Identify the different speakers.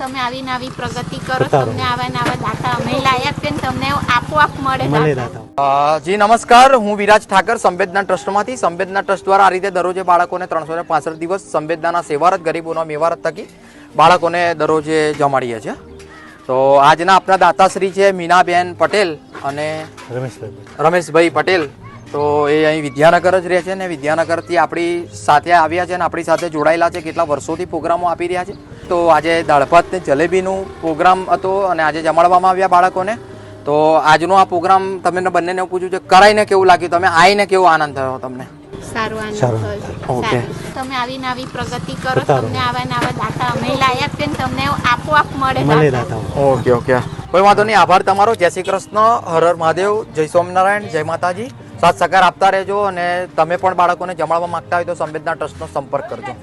Speaker 1: તમે આવી નવી પ્રગતિ કરો તમને આવા નવા દાતા અમે લાયક આપીએ તમને આપોઆપ મળે. દાતા.
Speaker 2: જી નમસ્કાર. હું વિરાજ ઠાકર સંવેદના ટ્રસ્ટમાંથી સંવેદના ટ્રસ્ટ દ્વારા આ રીતે દરરોજે બાળકોને ત્રણસો ને પાસઠ દિવસ સંવેદનાના સેવારત ગરીબોના મેવારત થકી બાળકોને દરરોજે જમાડીએ છીએ. તો આજના આપણા દાતાશ્રી છે મીનાબેન પટેલ અને
Speaker 3: રમેશભાઈ
Speaker 2: રમેશભાઈ પટેલ. તો એ અહીં વિદ્યાનગર જ રહે છે ને વિદ્યાનગરથી આપણી સાથે આવ્યા છે અને આપણી સાથે જોડાયેલા છે કેટલા વર્ષોથી પ્રોગ્રામો આપી રહ્યા છે. તો આજે દાળ ભાત ને જલેબીનું પ્રોગ્રામ હતો અને આજે જમાડવામાં આવ્યા બાળકોને. તો આજનો આ પ્રોગ્રામ તમને બંનેને પૂછ્યું છે કરાઈને કેવું લાગ્યું? તમે આવીને કેવો આનંદ થયો તમને?
Speaker 1: સારું આનંદ
Speaker 3: સારું.
Speaker 2: ઓકે.
Speaker 1: તમે આવી નવી પ્રગતિ કરો તમને આવા નવા દાતા અમે લાયા આપીએ તમને આપોઆપ મળે.
Speaker 3: દાતા.
Speaker 2: Okay okay. કોઈ વાંધો નહીં. આભાર તમારો. જય શ્રી કૃષ્ણ. હર હર મહાદેવ. જય સ્વામિનારાયણ. જય માતાજી. સાથ સહકાર આપતા રહેજો અને તમે પણ બાળકોને જમાડવા માંગતા હોય તો સંવેદના ટ્રસ્ટનો સંપર્ક કરજો.